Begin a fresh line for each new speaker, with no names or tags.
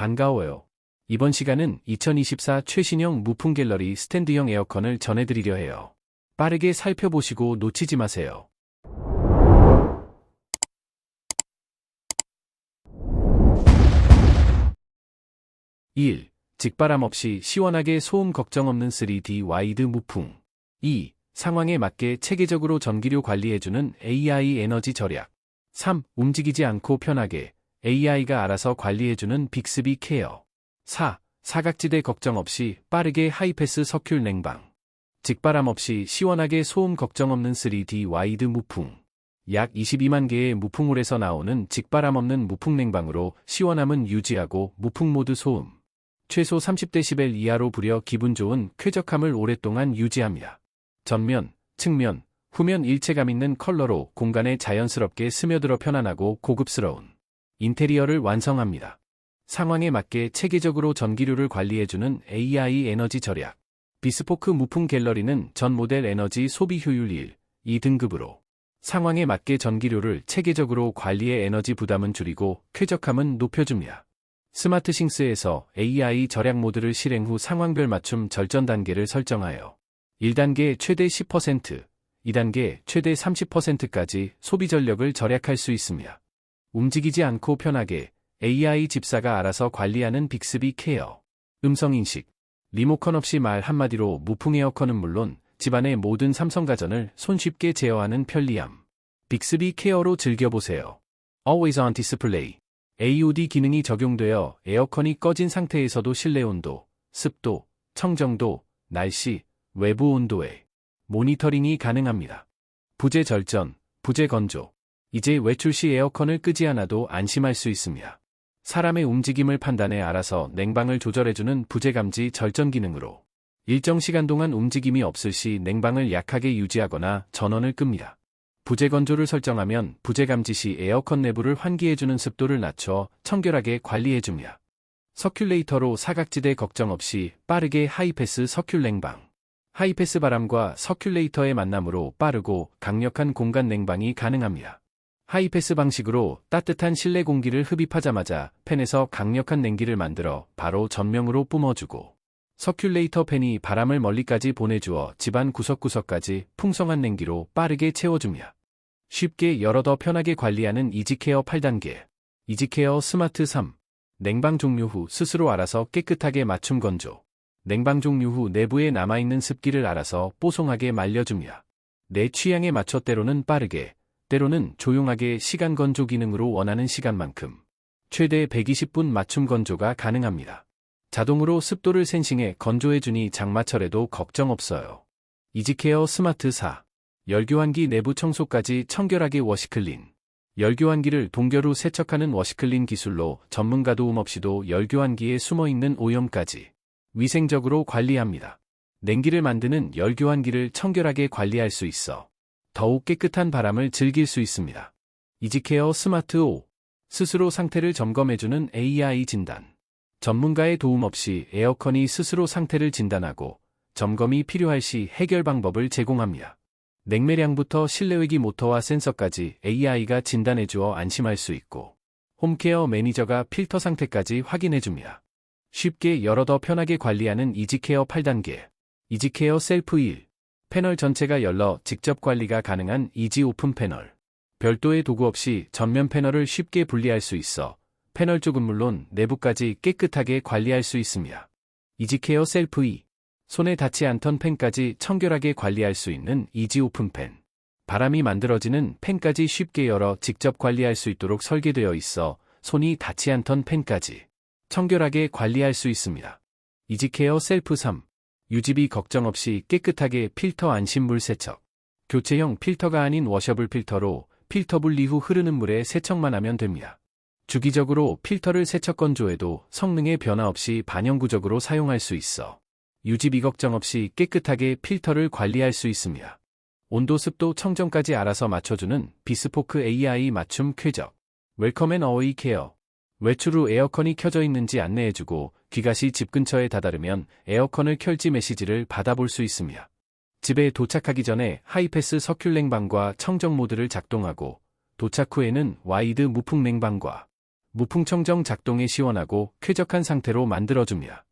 반가워요. 이번 시간은 2024 최신형 무풍 갤러리 스탠드형 에어컨을 전해드리려 해요. 빠르게 살펴보시고 놓치지 마세요. 1. 직바람 없이 시원하게 소음 걱정 없는 3D 와이드 무풍. 2. 상황에 맞게 체계적으로 전기료 관리해주는 AI 에너지 절약. 3. 움직이지 않고 편하게 AI가 알아서 관리해주는 빅스비 케어. 4. 사각지대 걱정 없이 빠르게 하이패스 서큘 냉방. 직바람 없이 시원하게 소음 걱정 없는 3D 와이드 무풍. 약 22만 개의 무풍홀에서 나오는 직바람 없는 무풍 냉방으로 시원함은 유지하고 무풍 모드 소음. 최소 30dB 이하로 부려 기분 좋은 쾌적함을 오랫동안 유지합니다. 전면, 측면, 후면 일체감 있는 컬러로 공간에 자연스럽게 스며들어 편안하고 고급스러운 인테리어를 완성합니다. 상황에 맞게 체계적으로 전기료를 관리해주는 AI 에너지 절약. 비스포크 무풍 갤러리는 전 모델 에너지 소비 효율 1, 2등급으로 상황에 맞게 전기료를 체계적으로 관리해 에너지 부담은 줄이고 쾌적함은 높여줍니다. 스마트싱스에서 AI 절약 모드를 실행 후 상황별 맞춤 절전 단계를 설정하여 1단계 최대 10%, 2단계 최대 30%까지 소비 전력을 절약할 수 있습니다. 움직이지 않고 편하게 AI 집사가 알아서 관리하는 빅스비 케어. 음성인식. 리모컨 없이 말 한마디로 무풍 에어컨은 물론 집안의 모든 삼성 가전을 손쉽게 제어하는 편리함. 빅스비 케어로 즐겨보세요. Always on display. AOD 기능이 적용되어 에어컨이 꺼진 상태에서도 실내 온도, 습도, 청정도, 날씨, 외부 온도에 모니터링이 가능합니다. 부재 절전, 부재 건조. 이제 외출 시 에어컨을 끄지 않아도 안심할 수 있습니다. 사람의 움직임을 판단해 알아서 냉방을 조절해주는 부재감지 절전 기능으로 일정 시간 동안 움직임이 없을 시 냉방을 약하게 유지하거나 전원을 끕니다. 부재 건조를 설정하면 부재 감지 시 에어컨 내부를 환기해주는 습도를 낮춰 청결하게 관리해줍니다. 서큘레이터로 사각지대 걱정 없이 빠르게 하이패스 서큘 냉방. 하이패스 바람과 서큘레이터의 만남으로 빠르고 강력한 공간 냉방이 가능합니다. 하이패스 방식으로 따뜻한 실내 공기를 흡입하자마자 팬에서 강력한 냉기를 만들어 바로 전명으로 뿜어주고 서큘레이터 팬이 바람을 멀리까지 보내주어 집안 구석구석까지 풍성한 냉기로 빠르게 채워줍니다. 쉽게 열어 더 편하게 관리하는 이지케어 8단계 이지케어 스마트 3 냉방 종료 후 스스로 알아서 깨끗하게 맞춤 건조 냉방 종료 후 내부에 남아있는 습기를 알아서 뽀송하게 말려줍니다. 내 취향에 맞춰 때로는 빠르게 때로는 조용하게 시간 건조 기능으로 원하는 시간만큼 최대 120분 맞춤 건조가 가능합니다. 자동으로 습도를 센싱해 건조해주니 장마철에도 걱정 없어요. 이지케어 스마트 4 열교환기 내부 청소까지 청결하게 워시클린 열교환기를 동결 후 세척하는 워시클린 기술로 전문가 도움 없이도 열교환기에 숨어있는 오염까지 위생적으로 관리합니다. 냉기를 만드는 열교환기를 청결하게 관리할 수 있어 더욱 깨끗한 바람을 즐길 수 있습니다. 이지케어 스마트 5 스스로 상태를 점검해주는 AI 진단 전문가의 도움 없이 에어컨이 스스로 상태를 진단하고 점검이 필요할 시 해결 방법을 제공합니다. 냉매량부터 실내외기 모터와 센서까지 AI가 진단해주어 안심할 수 있고 홈케어 매니저가 필터 상태까지 확인해줍니다. 쉽게 열어 더 편하게 관리하는 이지케어 8단계 이지케어 셀프 1 패널 전체가 열러 직접 관리가 가능한 이지 오픈 패널. 별도의 도구 없이 전면 패널을 쉽게 분리할 수 있어 패널 쪽은 물론 내부까지 깨끗하게 관리할 수 있습니다. 이지케어 셀프 2. 손에 닿지 않던 팬까지 청결하게 관리할 수 있는 이지 오픈 팬. 바람이 만들어지는 팬까지 쉽게 열어 직접 관리할 수 있도록 설계되어 있어 손이 닿지 않던 팬까지 청결하게 관리할 수 있습니다. 이지케어 셀프 3. 유지비 걱정 없이 깨끗하게 필터 안심물 세척. 교체형 필터가 아닌 워셔블 필터로 필터 분리 후 흐르는 물에 세척만 하면 됩니다. 주기적으로 필터를 세척 건조해도 성능에 변화 없이 반영구적으로 사용할 수 있어 유지비 걱정 없이 깨끗하게 필터를 관리할 수 있습니다. 온도, 습도, 청정까지 알아서 맞춰주는 비스포크 AI 맞춤 쾌적. 웰컴 앤 어웨이 케어. 외출 후 에어컨이 켜져 있는지 안내해주고 귀가시 집 근처에 다다르면 에어컨을 켤지 메시지를 받아볼 수 있습니다. 집에 도착하기 전에 하이패스 서큘 냉방과 청정 모드를 작동하고 도착 후에는 와이드 무풍 냉방과 무풍 청정 작동에 시원하고 쾌적한 상태로 만들어줍니다.